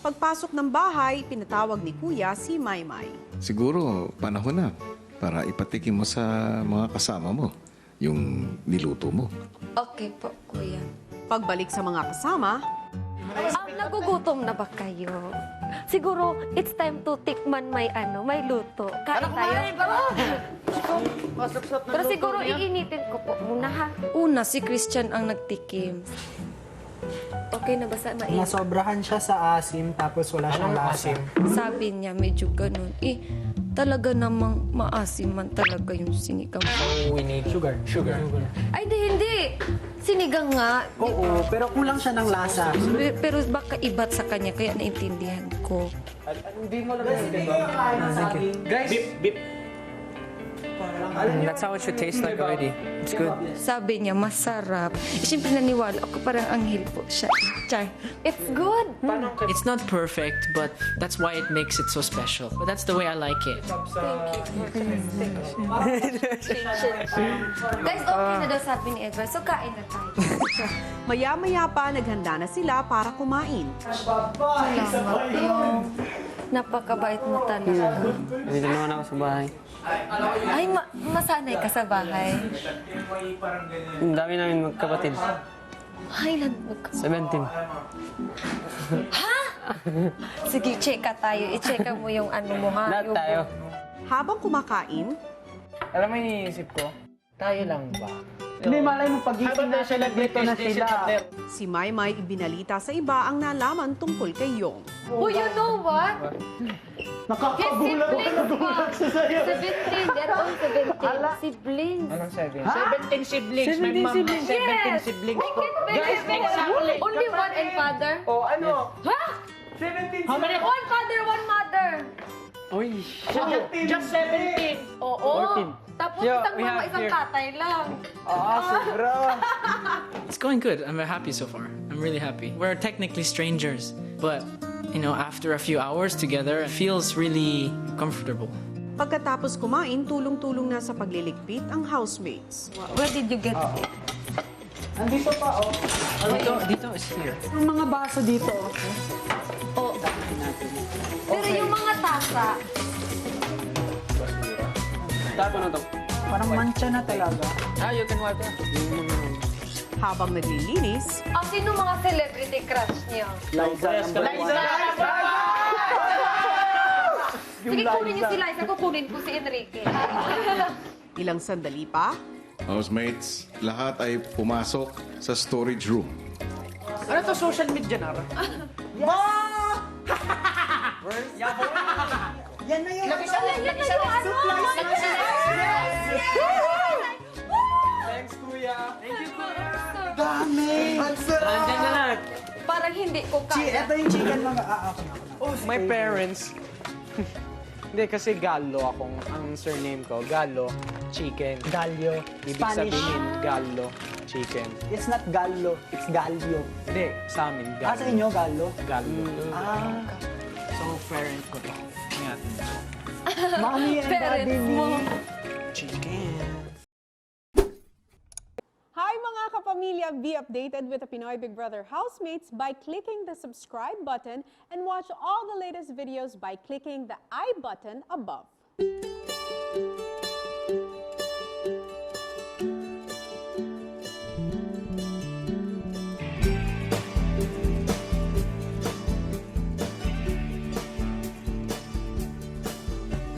Pagpasok ng bahay, pinatawag ni Kuya si Maymay. Siguro panahon na para ipatikim mo sa mga kasama mo yung niluto mo. Okay po, kuya. Pagbalik sa mga kasama, Ah, nagugutom na ba kayo? Siguro, it's time to tikman may ano, may luto. Kain tayo. Pero siguro, iinitin ko po muna ha. Una, si Christian ang nagtikim. Okay na ba sa mais? Nasobrahan siya sa asim tapos wala siyang lasa. Sabi niya, medyo ganun. Eh, talaga namang maasim man talaga yung sinigang. So, we need sugar. Sugar. Ay, di, hindi. Sinigang nga. Oo, pero kulang siya ng lasa. Pe- Pero baka iba't sa kanya, kaya naintindihan ko. Hindi mo lang natin Guys, beep. That's how it should taste like already. It's good. Sabi niya, masarap. Eh, Siyempre naniwala ako, parang anghel po siya. Char. It's good. It's not perfect, but that's why it makes it so special. But that's the way I like it. Guys, okay na daw sabi ni Edward. So, kain na tayo. maya-maya pa naghanda na sila para kumain. Napakabait mo talaga. Dito naman ako sa bahay. Ay, ma- masanay ka sa bahay. Ang dami namin magkapatid. Ay, lan- mag- 17. Sige, check ka tayo. I-check mo yung ano mo ha. Lahat Yung- tayo. Habang kumakain, Alam mo, iniisip ko, tayo lang ba? Hindi, malay mo pagising natin nandito na sila. si Maymay ibinalita sa iba ang nalaman tungkol kay Yong. Oh, you know what? Nakakagulat ko nagulat sa sa'yo. 17. They're all 17. Siblings. Anong seven? 17 siblings. May mama, 17 Yes. siblings. Can't Guys, exactly. Only one and father? O ano? Ha? 17 How many? One father, one mother. Uy! Just 17. Oo. 14. Tapos Yeah, isang we mama, have isang here. tatay lang. Ah, sobra. It's going good. I'm very happy so far. I'm really happy. We're technically strangers, but you know, after a few hours together, it feels really comfortable. Pagkatapos kumain, tulong-tulong na sa pagliligpit ang housemates. Where did you get it? Andito pa, oh. Dito, dito is here. Yung mga baso dito, oh. Oh. Pero mga tasa, Tapo na to. Parang mancha na talaga. Ah, you can wipe it. Habang naglilinis, ah, sino mga celebrity crush niyo? Liza, number one. Sige, kunin niyo si Liza, kukunin ko si Enrique. ilang sandali pa, Housemates, lahat ay pumasok sa storage room. Ano to social media na? Yan na yung Yan na yung ano! Thanks, kuya. Thank you, kuya. Dami. Ang. Nandiyan na lahat. Parang hindi ko Chi, kaya. ito yung chicken mga... Ah, ako na, ako na. My parents, hindi kasi Gallo akong, ang surname ko, Gallo, chicken. Gallo. Ibig Spanish. sabihin, Gallo, chicken. It's not gallo, it's gallo. Hindi, sa amin, Ah, sa Gallo. inyo, gallo? Gallo. Ah, So, parent ko to. Mommy and daddy Parents mo. Chicken. Hi mga kapamilya! Be updated with the Pinoy Big Brother housemates by clicking the subscribe button and watch all the latest videos by clicking the I button above.